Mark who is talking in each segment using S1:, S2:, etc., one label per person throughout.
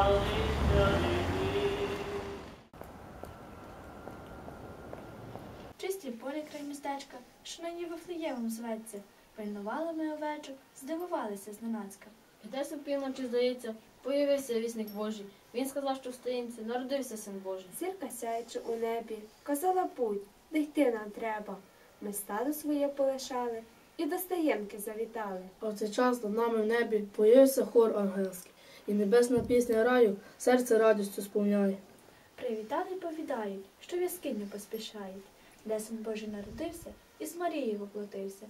S1: В чистій полі край містечка, що нині Вифлеємом зветься. Пильнували ми овечок, здивувалися зненацька.
S2: І десь опівночі, здається, появився вісник Божий. Він сказав, що в стоїнці народився син Божий.
S3: Зірка сяючи у небі, казала путь, де йти нам треба. Ми стадо своє полишали і до стаєнки завітали.
S4: А в цей час над нами в небі появився хор ангельський, і небесна пісня раю серце радістю сповняє.
S1: Привітали повідають, що в яскиню поспішають, де син Божий народився і з Марією воплотився.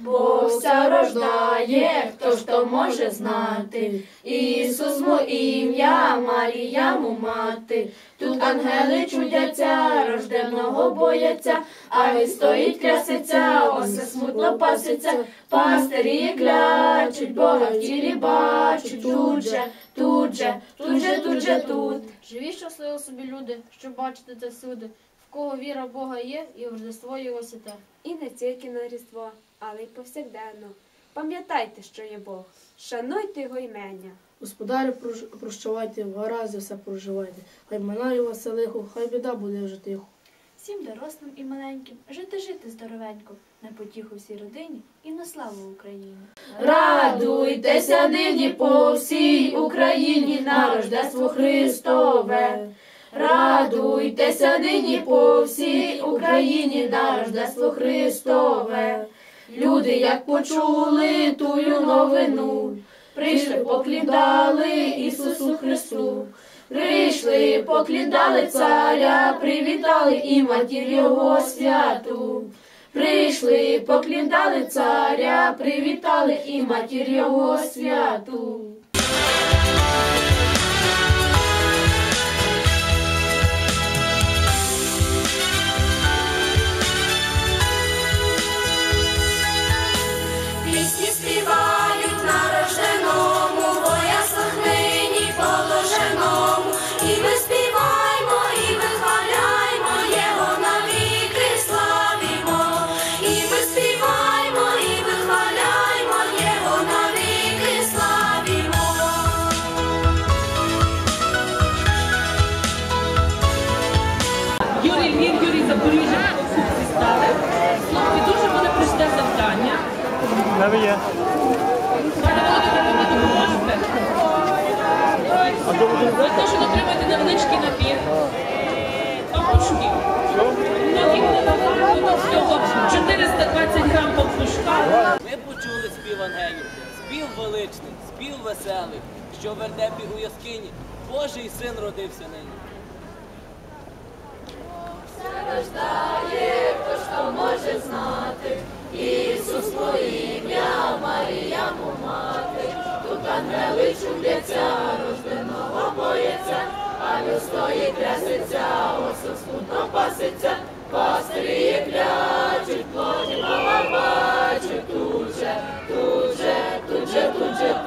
S2: Бог ся рождає, хто ж то може знати. Ісус мо ім'я, Марія му мати. Тут ангели чудяться, рожденого бояться, а він стоїть краситься, осе смутно паситься. Пастирі клячуть, Бога в тілі бачуть, тут же, тут же, тут же, тут же, тут. Живі щасливо собі люди, що бачите це всюди. В кого віра Бога є, і в Рождество його святе.
S3: І не тільки на Різдво, але й повсякденно. Пам'ятайте, що є Бог, шануйте його імення.
S4: Господарю, прощавайте, в гаразді все проживайте. Хай минає вас лихо, хай біда буде вже тихо.
S1: Всім дорослим і маленьким жити жити здоровенько, на потіху всій родині і на славу Україні.
S2: Радуйтеся нині по всій Україні на Рождество Христове. Радуйтеся нині по всій Україні на Рождество Христове. Люди, як почули тую новину, прийшли, поклідали Ісусу Христу. Прийшли, поклідали царя, привітали і матір Його святу. Прийшли, поклідали царя, привітали і матір Його святу.
S5: Пісні співають на рожденому, бо яслах нині положеному. І ми співаймо, і вихваляймо, Його навіки славімо. І ми співаймо, і вихваляймо, Його навіки славімо.
S6: Юрій Львів, Юрій Запоріжжя
S7: Навіть є.
S6: Ви теж отримаєте невеличкий набір пампушків. Ноги ну, всього 420 грам пампушка.
S8: Ми почули спів ангелів, спів величний, спів веселий, що в вертепі у яскині Божий син родився нині.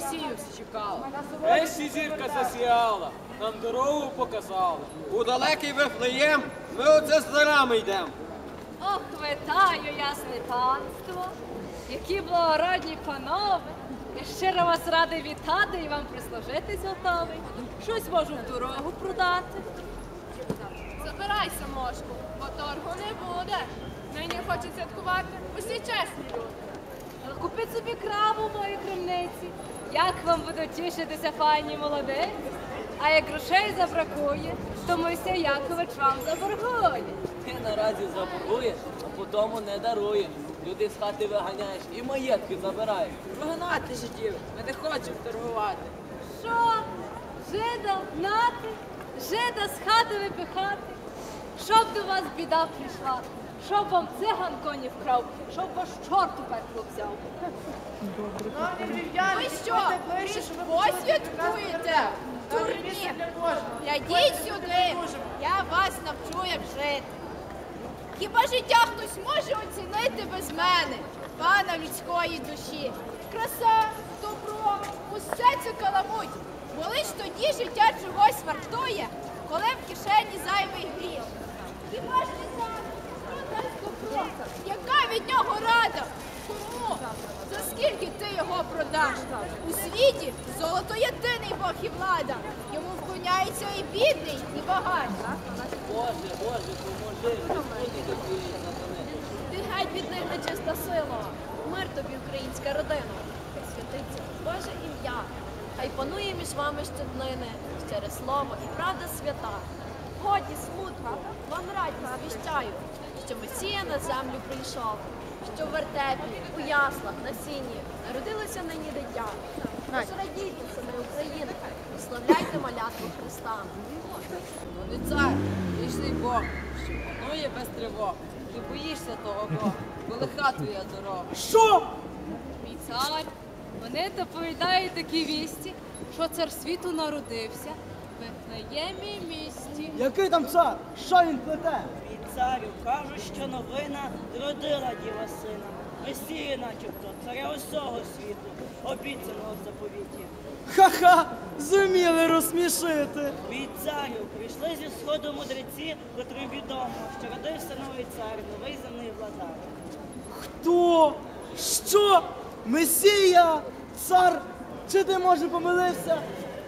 S8: Месію всі чекали. Вещі зірка засіяла, нам дорогу показала. У далекий Вифлеєм ми оце з дарами йдемо.
S9: Ох, вітаю, ясне панство, які благородні панове. Я щиро вас радий вітати і вам прислужитись готовий. Щось можу в дорогу продати.
S10: Забирайся, мошку, бо торгу не буде. Нині хочуть святкувати усі чесні люди.
S9: Але собі краву в моїй крамниці. Як вам будуть тішитися файні молодиці? А як грошей забракує, то Мойсей Якович вам заборгує.
S8: Ти наразі забуруєш, а потому не даруєш. Люди з хати виганяєш і маєтки забираєш.
S6: Прогнати жидів, ми не хочемо торгувати.
S9: Що? Жида нати, жида з хати випихати, щоб до вас біда прийшла, щоб вам циган коні вкрав, щоб ваш чорт у пекло взяв.
S10: Ви що, Різдво святкуєте? Дурні, глядіть сюди, я вас навчу, як жити. Хіба життя хтось може оцінити без мене, пана людської душі? Краса, добро, усе це каламуть, бо лиш тоді життя чогось вартує, коли в кишені зайвий гріх. Хіба ж не так? Його? У світі золото єдиний Бог і влада. Йому вклоняється і бідний, і багач.
S11: Боже, Боже, поможи.
S9: Ти геть від них нечиста сила. Мир тобі, українська родина. Святиться Боже ім'я. Хай панує між вами щоднини, щире слово і правда свята. Годі смутку, вам радість звіщаю, що Месія на землю прийшов, що в вертепі, у яслах, на сіні народилося нині дитя. Тож радійте, сини України, і славляйте малятку Христа.
S12: Ну цар, вічний Бог, що панує без тривог. Ти боїшся того Бога, бо лиха твоя дорога. Що?
S9: Мій цар, вони доповідають такі вісті, що цар світу народився в Вифлеємі місті.
S7: Який там цар? Що він плете?
S13: Від царю кажуть, що новина родила діва сина. Месія, начебто, царя усього світу, обіцяного в заповіті.
S7: Ха-ха! Зуміли розсмішити.
S13: Від царю прийшли зі сходу мудреці, котрим відомо, що родився новий цар, новий земний владар.
S7: Хто? Що? Месія? Цар? Чи ти може помилився?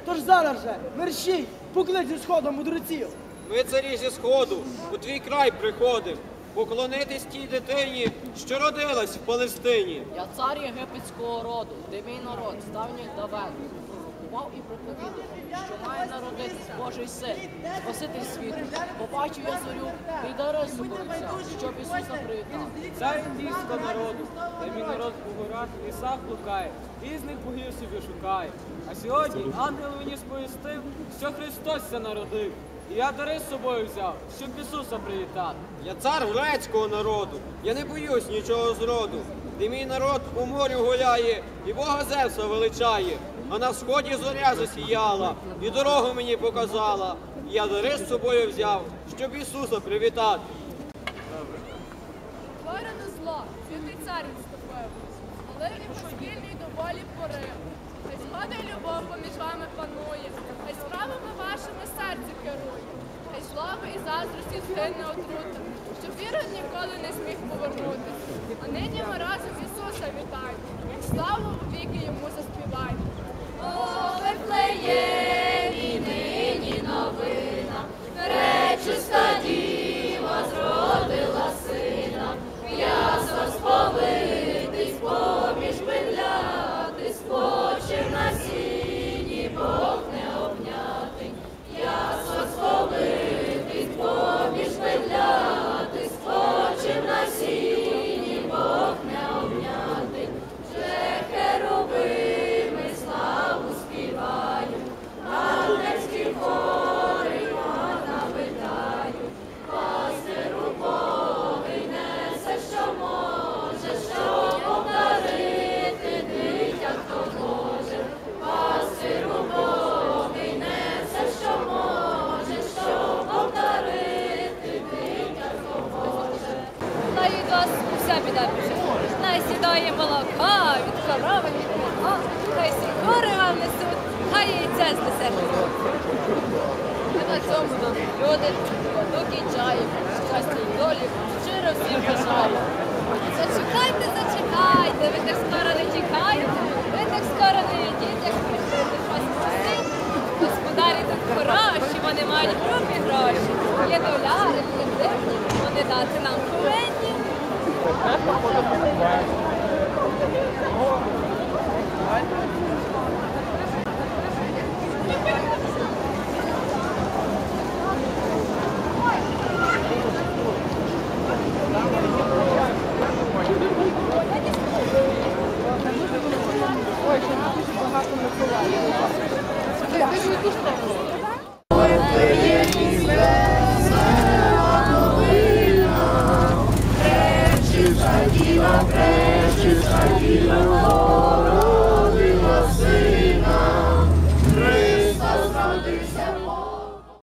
S7: Тож зараз же, мерщій, поклич зі сходом мудреців.
S11: Ми царі зі сходу, у твій край приходив, поклонитись тій дитині, що родилась в Палестині.
S12: Я цар єгипетського роду, де мій народ з давніх давен пророкував і проповідував, що має народитись Божий син, Спаситель світу. Побачив я зорю і дари з собою щоб Ісуса привітав.
S14: Цар індійського народу, де мій народ у горах і лісах блукає, різних богів собі шукає. А сьогодні ангел мені сповістив, що Христос ся народив. І я дари з собою взяв, щоб Ісуса привітати.
S11: Я цар грецького народу, я не боюсь нічого зроду. Де мій народ у морю гуляє, і Бога Зевса величає, а на сході зоря засіяла, і дорогу мені показала. Я дари з собою взяв, щоб Ісуса привітати.
S10: Творене зло, святий цар відступив, але він вільний до волі порив. Хай згода й любов поміж вами панує, хай справами вашими серце керує, хай злоби і заздрості згине отрута, щоб віру ніколи не зміг повернутися. А нині ми разом Ісуса вітаємо, славу віки йому заспіваємо.
S9: Overplaying. Біда біжить. Найсідає молока від корови, від м'яка, хай всі гори вам несуть, хай яйця знесете. А на цьому нам люди воду кінчають, щастя й долі, щиро всім бажаю. Зачекайте, зачекайте, ви так скоро не тікаєте, ви так скоро не йдіть, як прийшли щось просить. Господарі тут хороші, вони мають грубі гроші. Є доляри, є дивні, вони дати нам повинні.
S14: Ой, що багато не ховає.